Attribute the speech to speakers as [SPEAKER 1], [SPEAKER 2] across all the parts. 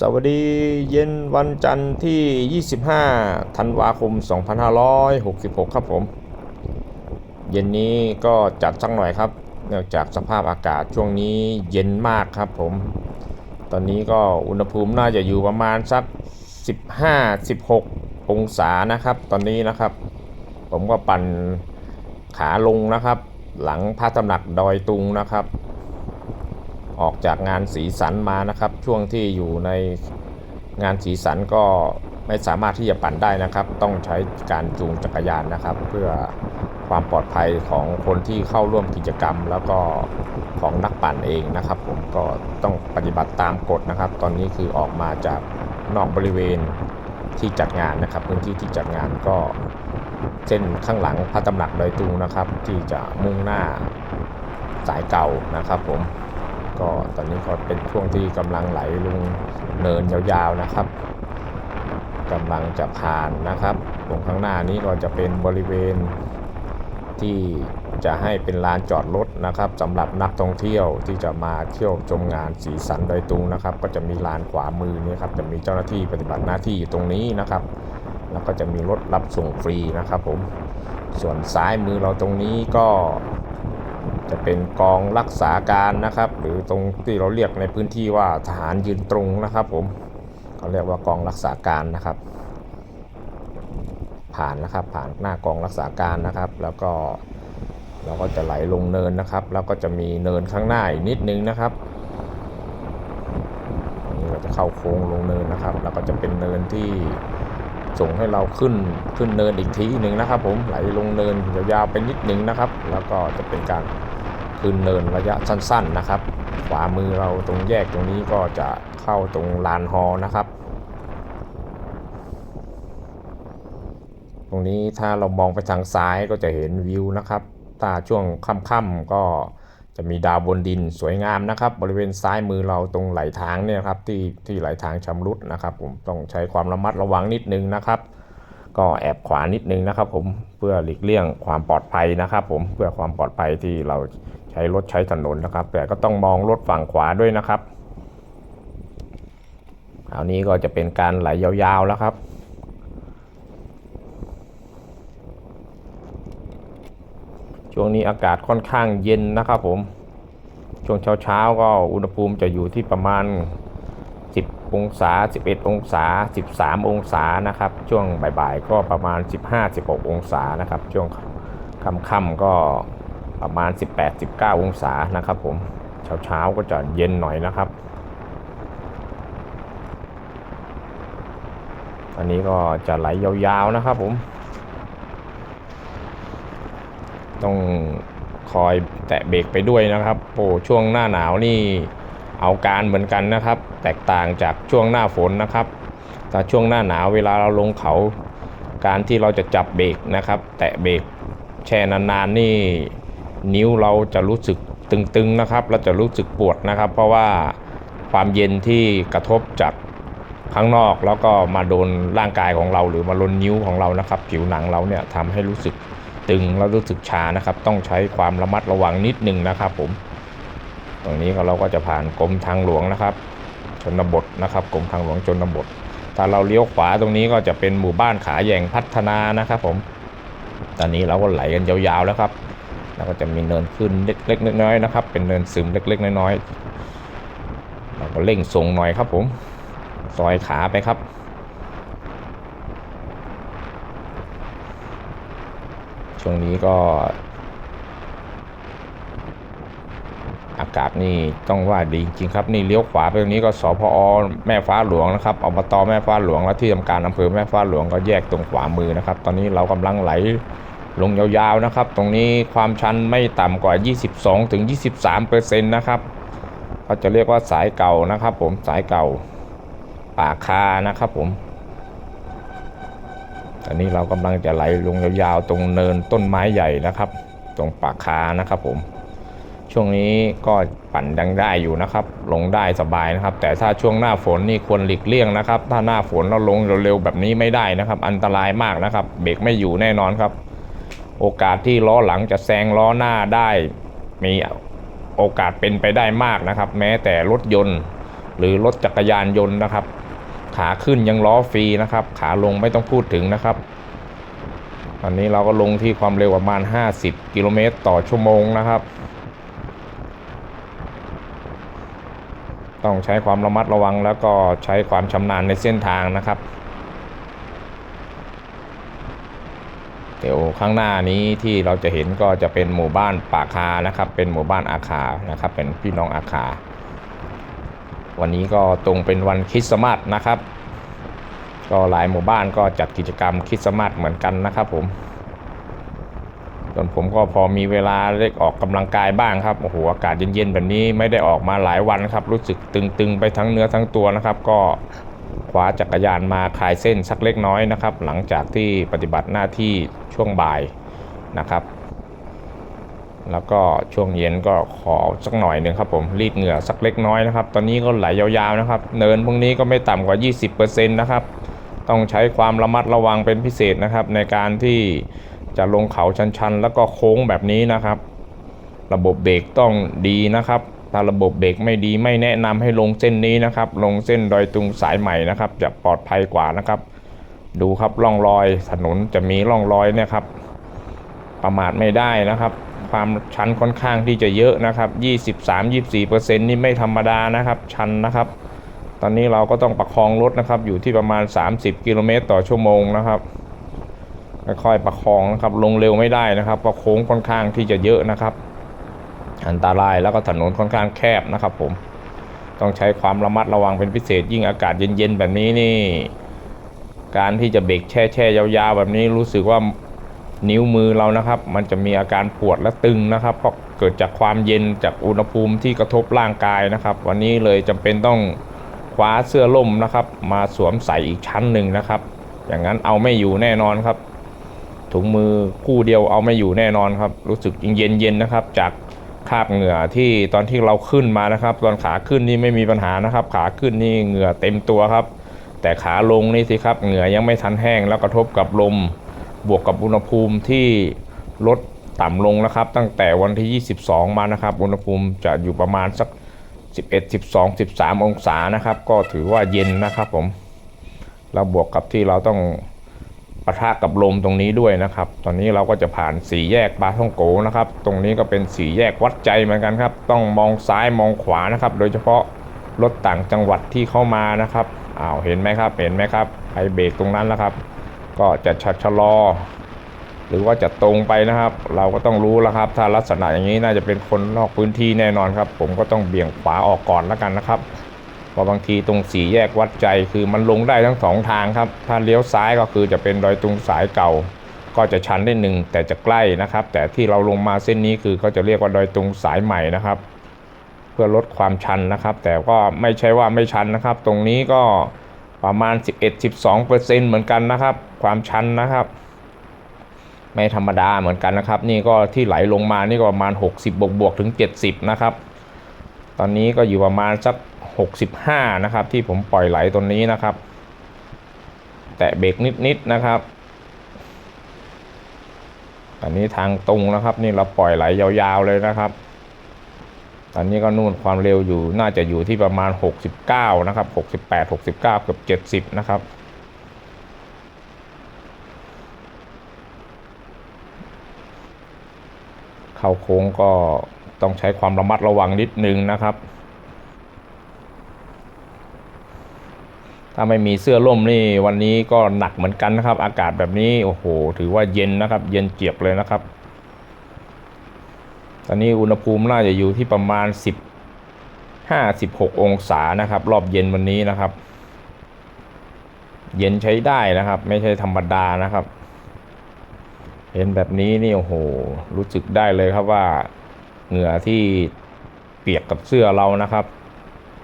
[SPEAKER 1] สวัสดีเย็นวันจันทร์ที่ 25 ธันวาคม 2566 ครับผม เย็นนี้ก็จัดสักหน่อยครับ เนื่องจากสภาพอากาศช่วงนี้เย็นมากครับผม ตอนนี้ก็อุณหภูมิน่าจะอยู่ประมาณสัก 15-16 องศานะครับ ตอนนี้นะครับ ผมก็ปั่นขาลงนะครับ หลังพระตำหนักดอยตุงนะครับ ออกจากงานสีสันมานะครับ ช่วงที่อยู่ในงานสีสันก็ไม่สามารถที่จะปั่นได้นะครับ ต้องใช้การจูงจักรยานนะครับ เพื่อความปลอดภัยของคนที่เข้าร่วมกิจกรรม แล้วก็ของนักปั่นเองนะครับ ผมก็ต้องปฏิบัติตามกฎนะครับ ตอนนี้คือออกมาจากนอกบริเวณที่จัดงานนะครับ พื้นที่ที่จัดงานก็เส้นข้างหลังพระตำหนักดอยตุงนะครับ ที่จะมุ่งหน้าสายเก่านะครับผม ก็ตอนนี้ก็เป็นช่วงที่กำลังไหลลงเนินยาวๆนะครับกำลังจะผ่านนะครับตรงข้างหน้านี้ก็จะเป็นบริเวณที่จะให้เป็นลานจอดรถนะครับสำหรับนักท่องเที่ยวที่จะมาเที่ยวชมงานสีสันดอยตุงนะครับ ก็จะมีลานขวามือนี่ครับจะมีเจ้าหน้าที่ปฏิบัติหน้าที่อยู่ตรงนี้นะครับ แล้วก็จะมีรถรับส่งฟรีนะครับผมส่วนซ้ายมือเราตรงนี้ก็ จะเป็นกองรักษาการนะครับ หรือตรงที่เราเรียกในพื้นที่ว่าทหารยืนตรงนะครับผมเขาเรียกว่ากองรักษาการนะครับ ผ่านนะครับผ่านหน้ากองรักษาการนะครับ แล้วก็เราก็จะไหลลงเนินนะครับ แล้วก็จะมีเนินข้างหน้าอีกนิดนึงนะครับนี่เราจะเข้าโค้งลงเนินนะครับ แล้วก็จะเป็นเนินที่ส่งให้เราขึ้นขึ้นเนินอีกทีหนึ่งนะครับ ผมไหลลงเนินยาวๆไปนิดนึงนะครับ แล้วก็จะเป็นการ ขึ้นเนินระยะสั้น ๆนะครับ ขวามือเราตรงแยกตรงนี้ก็จะเข้าตรงลานฮอนะครับ ตรงนี้ถ้าเรามองไปทางซ้ายก็จะเห็นวิวนะครับตาช่วงค่ำๆก็จะมีดาวบนดินสวยงามนะครับ บริเวณซ้ายมือเราตรงไหลทางเนี่ยครับที่ที่ไหลทางชำรุดนะครับ ผมต้องใช้ความระมัดระวังนิดนึงนะครับ ก็แอบขวานิดนึงนะครับ ผมเพื่อหลีกเลี่ยงความปลอดภัยนะครับ ผมเพื่อความปลอดภัยที่เรา ช้รถใช้ถนนนะครับ แต่ก็ต้องมองรถฝั่งขวาด้วยนะครับคราวนี้ก็จะเป็นการไหลยาวๆแล้วครับ ช่วงนี้อากาศค่อนข้างเย็นนะครับผม ช่วงเช้าๆก็อุณหภูมิจะอยู่ที่ประมาณ 10 องศา 11 องศา 13 องศานะครับ ช่วงบ่ายๆก็ประมาณ 15-16 องศานะครับ ช่วงค่ำๆก็ ประมาณ 18-19 องศานะครับผมเช้าๆก็จะเย็นหน่อยนะครับ อันนี้ก็จะไหลยาวๆนะครับผม ต้องคอยแตะเบรกไปด้วยนะครับโอ้ช่วงหน้าหนาวนี่เอาการเหมือนกันนะครับ แตกต่างจากช่วงหน้าฝนนะครับแต่ช่วงหน้าหนาวเวลาเราลงเขา การที่เราจะจับเบรกนะครับ แตะเบรกแช่นานๆนี่ นิ้วเราจะรู้สึกตึงๆนะครับเราจะรู้สึกปวดนะครับ เพราะว่าความเย็นที่กระทบจากข้างนอกแล้วก็มาโดนร่างกายของเรา หรือมาลนนิ้วของเรานะครับ ผิวหนังเราเนี่ยทำให้รู้สึกตึงแล้วรู้สึกชานะครับ ต้องใช้ความระมัดระวังนิดนึงนะครับ ผม ตรงนี้เราก็จะผ่านกรมทางหลวงนะครับชนบทนะครับกรมทางหลวงชนบท ถ้าเราเลี้ยวขวาตรงนี้ก็จะเป็นหมู่บ้านขาแยงพัฒนานะครับ ผม ตอนนี้เราก็ไหลกันยาวๆแล้วครับ แล้วก็จะมีเนินขึ้นเล็กๆน้อยๆนะครับ เป็นเนินซึมเล็ก ๆ น้อยๆเราก็เร่งส่งหน่อยครับผมซอยขาไปครับช่วงนี้ก็ อากาศนี่ต้องว่าดีจริงครับ นี่เลี้ยวขวาไปตรงนี้ก็สพอแม่ฟ้าหลวงนะครับอบตแม่ฟ้าหลวงและที่ทำการอำเภอแม่ฟ้าหลวงก็แยกตรงขวามือนะครับ ตอนนี้เรากำลังไหล ลงยาวๆนะครับ ตรงนี้ความชันไม่ต่ำกว่า 22ถึง23เปอร์เซ็นต์นะครับเขาจะเรียกว่าสายเก่านะครับ ผมสายเก่าป่าคานะครับผมตอนนี้เรากำลังจะไหลลงยาวๆตรงเนินต้นไม้ใหญ่นะครับ ตรงปากคานะครับผมช่วงนี้ก็ปั่นยังได้อยู่นะครับ ลงได้สบายนะครับ แต่ถ้าช่วงหน้าฝนนี่ควรหลีกเลี่ยงนะครับ ถ้าหน้าฝนเราลงเร็วๆแบบนี้ไม่ได้นะครับ อันตรายมากนะครับ เบรกไม่อยู่แน่นอนครับ โอกาสที่ล้อหลังจะแซงล้อหน้าได้ มีโอกาสเป็นไปได้มากนะครับ แม้แต่รถยนต์ หรือรถจักรยานยนต์นะครับ ขาขึ้นยังล้อฟรีนะครับ ขาลงไม่ต้องพูดถึงนะครับตอนนี้เราก็ลงที่ความเร็วประมาณ 50 กิโลเมตรต่อชั่วโมงนะครับ ต้องใช้ความระมัดระวังแล้วก็ใช้ความชำนาญในเส้นทางนะครับ ดี๋ยวข้างหน้านี้ที่เราจะเห็นก็จะเป็นหมู่บ้านป่าคานะครับ เป็นหมู่บ้านอาคานะครับ เป็นพี่น้องอาคา วันนี้ก็ตรงเป็นวันคริสต์มาสนะครับ ก็หลายหมู่บ้านก็จัดกิจกรรมคริสต์มาสเหมือนกันนะครับผมส่วนผมก็พอมีเวลาเล็กออกกำลังกายบ้างครับโอ้โหอากาศเย็นๆแบบนี้ไม่ได้ออกมาหลายวันครับ รู้สึกตึงๆไปทั้งเนื้อทั้งตัวนะครับ ก็คว้าจักรยานมาคลายเส้นสักเล็กน้อยนะครับ หลังจากที่ปฏิบัติหน้าที่ ช่วงบ่ายนะครับ แล้วก็ช่วงเย็นก็ขอสักหน่อยหนึ่งครับผมรีดเหงื่อสักเล็กน้อยนะครับ ตอนนี้ก็ไหลยาวๆนะครับ เนินพวกนี้ก็ไม่ต่ำกว่า 20%นะครับ ต้องใช้ความระมัดระวังเป็นพิเศษนะครับ ในการที่จะลงเขาชันๆ แล้วก็โค้งแบบนี้นะครับ ระบบเบรกต้องดีนะครับถ้าระบบเบรกไม่ดีไม่แนะนำให้ลงเส้นนี้นะครับ ลงเส้นดอยตุงสายใหม่นะครับ จะปลอดภัยกว่านะครับ ดูครับร่องรอยถนนจะมีร่องรอยเนี่ยครับ ประมาทไม่ได้นะครับ ความชันค่อนข้างที่จะเยอะนะครับ23-24%นี่ไม่ธรรมดานะครับ ชันนะครับ ตอนนี้เราก็ต้องประคองรถนะครับ อยู่ที่ประมาณ 30 กิโลเมตรต่อชั่วโมงนะครับค่อยๆประคองนะครับลงเร็วไม่ได้นะครับเพราะโค้งค่อนข้างที่จะเยอะนะครับ อันตรายแล้วก็ถนนค่อนข้างแคบนะครับ ผม ต้องใช้ความระมัดระวังเป็นพิเศษยิ่งอากาศเย็นๆแบบนี้นี่ การที่จะเบรกแช่แช่ๆยาวๆ แบบนี้รู้สึกว่านิ้วมือเรานะครับ มันจะมีอาการปวดและตึงนะครับ เพราะเกิดจากความเย็นจากอุณหภูมิที่กระทบร่างกายนะครับ วันนี้เลยจำเป็นต้องคว้าเสื้อล่มนะครับ มาสวมใส่อีกชั้นหนึ่งนะครับ อย่างนั้นเอาไม่อยู่แน่นอนครับ ถุงมือคู่เดียวเอาไม่อยู่แน่นอนครับ รู้สึกเย็นเย็นๆนะครับ จากคราบเหงื่อที่ตอนที่เราขึ้นมานะครับ ตอนขาขึ้นนี่ไม่มีปัญหานะครับ ขาขึ้นนี่เหงื่อเต็มตัวครับ แต่ขาลงนี่สิครับเหงื่อยังไม่ทันแห้งแล้วกระทบกับลม บวกกับอุณหภูมิที่ลดต่ำลงนะครับ ตั้งแต่วันที่ 22 มานะครับ อุณหภูมิจะอยู่ประมาณสัก 11 12 13 องศานะครับ ก็ถือว่าเย็นนะครับผมแล้วบวกกับที่เราต้องปะทะกับลมตรงนี้ด้วยนะครับ ตอนนี้เราก็จะผ่านสี่แยกบาท่องโกนะครับ ตรงนี้ก็เป็นสี่แยกวัดใจเหมือนกันครับ ต้องมองซ้ายมองขวานะครับ โดยเฉพาะรถต่างจังหวัดที่เข้ามานะครับ อ้าวเห็นไหมครับเห็นไหมครับใครเบรกตรงนั้นแล้วครับ ก็จะชะชะลอ หรือว่าจะตรงไปนะครับ เราก็ต้องรู้แล้วครับ ถ้าลักษณะอย่างนี้น่าจะเป็นคนนอกพื้นที่แน่นอนครับ ผมก็ต้องเบี่ยงขวาออกก่อนแล้วกันนะครับเพราะบางทีตรงสี่แยกวัดใจคือมันลงได้ทั้งสองทางครับ ถ้าเลี้ยวซ้ายก็คือจะเป็นดอยตุงสายเก่า ก็จะชันได้หนึ่งแต่จะใกล้นะครับ แต่ที่เราลงมาเส้นนี้คือเขาจะเรียกว่าดอยตุงสายใหม่นะครับ พื่อลดความชันนะครับ แต่ก็ไม่ใช่ว่าไม่ชันนะครับ ตรงนี้ก็ประมาณ 11-12%เหมือนกันนะครับ ความชันนะครับ ไม่ธรรมดาเหมือนกันนะครับ นี่ก็ที่ไหลลงมานี่ก็ประมาณ 60 บวกบวกถึง 70 นะครับ ตอนนี้ก็อยู่ประมาณสัก 65 นะครับ ที่ผมปล่อยไหลตรงนี้นะครับ แตะเบรกนิดๆนะครับอันนี้ทางตรงนะครับ นี่เราปล่อยไหลยาวๆเลยนะครับ ตอนนี้ก็นู่นความเร็วอยู่น่าจะอยู่ที่ประมาณ 69 นะครับ 68 69 เกือบ70 นะครับ เข้าโค้งก็ต้องใช้ความระมัดระวังนิดนึงนะครับ ถ้าไม่มีเสื้อร่มนี่วันนี้ก็หนักเหมือนกันนะครับ อากาศแบบนี้ โอ้โห ถือว่าเย็นนะครับ เย็นเจียบเลยนะครับ ตอนนี้อุณหภูมิน่าจะอยู่ที่ประมาณ 10 56 องศานะครับ รอบเย็นวันนี้นะครับ เย็นใช้ได้นะครับ ไม่ใช่ธรรมดานะครับ เห็นแบบนี้นี่โอ้โห รู้สึกได้เลยครับว่าเหงื่อที่เปียกกับเสื้อเรานะครับ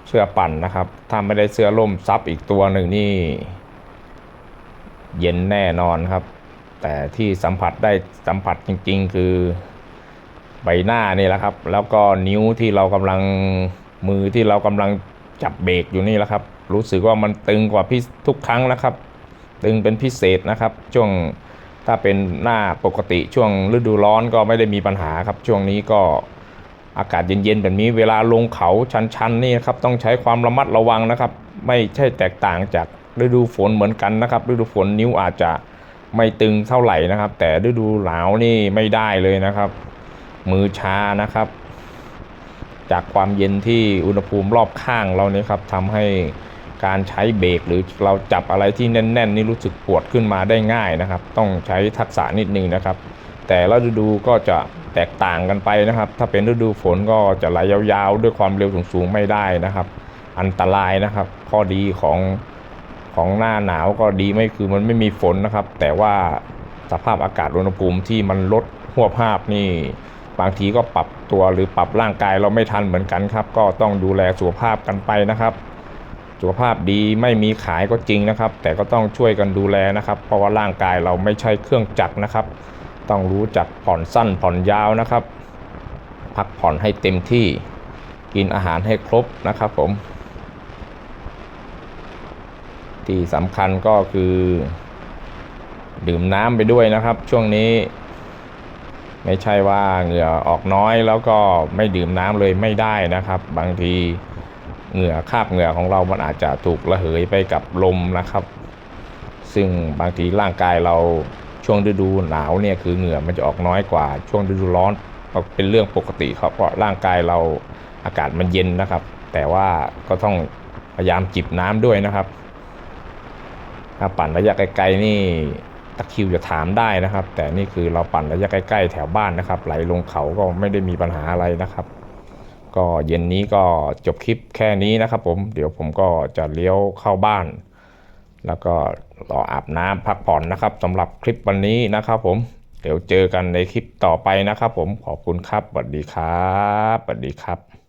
[SPEAKER 1] เสื้อปั่นนะครับ ถ้าไม่ได้เสื้อร่มซับอีกตัวหนึ่งนี่ เย็นแน่นอนครับ แต่ที่สัมผัสได้สัมผัสจริง ๆ คือ ใบหน้านี่แหละครับ แล้วก็นิ้วที่เรากำลังมือที่เรากำลังจับเบรกอยู่นี่แหละครับ รู้สึกว่ามันตึงกว่าพี่ทุกครั้งนะครับ ตึงเป็นพิเศษนะครับ ช่วงถ้าเป็นหน้าปกติช่วงฤดูร้อนก็ไม่ได้มีปัญหาครับ ช่วงนี้ก็อากาศเย็นๆแบบนี้เวลาลงเขาชันๆนี่ครับต้องใช้ความระมัดระวังนะครับ ไม่ใช่แตกต่างจากฤดูฝนเหมือนกันนะครับ ฤดูฝนนิ้วอาจจะไม่ตึงเท่าไหร่นะครับ แต่ฤดูหนาวนี่ไม่ได้เลยนะครับ มือชานะครับ จากความเย็นที่อุณหภูมิรอบข้างเราเนี่ยครับทำให้การใช้เบรกหรือเราจับอะไรที่แน่น ๆ นี่รู้สึกปวดขึ้นมาได้ง่ายนะครับ ต้องใช้ทักษะนิดนึงนะครับ แต่ละฤดูก็จะแตกต่างกันไปนะครับ ถ้าเป็นฤดูฝนก็จะไหลยาวๆ ด้วยความเร็วสูงๆไม่ได้นะครับ อันตรายนะครับ ข้อดีของของหน้าหนาวก็ดีไม่คือมันไม่มีฝนนะครับ แต่ว่าสภาพอากาศอุณหภูมิที่มันลดหัวภาพนี่ บางทีก็ปรับตัวหรือปรับร่างกายเราไม่ทันเหมือนกันครับ ก็ต้องดูแลสุขภาพกันไปนะครับ สุขภาพดีไม่มีขายก็จริงนะครับ แต่ก็ต้องช่วยกันดูแลนะครับ เพราะว่าร่างกายเราไม่ใช่เครื่องจักรนะครับ ต้องรู้จักผ่อนสั้นผ่อนยาวนะครับ พักผ่อนให้เต็มที่ กินอาหารให้ครบนะครับผม ที่สำคัญก็คือ ดื่มน้ำไปด้วยนะครับ ช่วงนี้ ไม่ใช่ว่าเหงื่อออกน้อยแล้วก็ไม่ดื่มน้ำเลยไม่ได้นะครับ บางทีเหงื่อคาบเหงื่อของเรามันอาจจะถูกระเหยไปกับลมนะครับ ซึ่งบางทีร่างกายเราช่วงฤดูหนาวเนี่ยคือเหงื่อมันจะออกน้อยกว่าช่วงฤดูร้อนเป็นเรื่องปกติครับเพราะร่างกายเราอากาศมันเย็นนะครับ แต่ว่าก็ต้องพยายามจิบน้ำด้วยนะครับ ถ้าปั่นระยะไกลๆนี่ ตะคิวจะถามได้นะครับ แต่นี่คือเราปั่นระยะใกล้ ๆ แถวบ้านนะครับ ไหลลงเขาก็ไม่ได้มีปัญหาอะไรนะครับ ก็เย็นนี้ก็จบคลิปแค่นี้นะครับ ผมเดี๋ยวผมก็จะเลี้ยวเข้าบ้าน แล้วก็รออาบน้ำพักผ่อนนะครับสำหรับคลิปวันนี้นะครับ ผมเดี๋ยวเจอกันในคลิปต่อไปนะครับ ผมขอบคุณครับสวัสดีครับสวัสดีครับ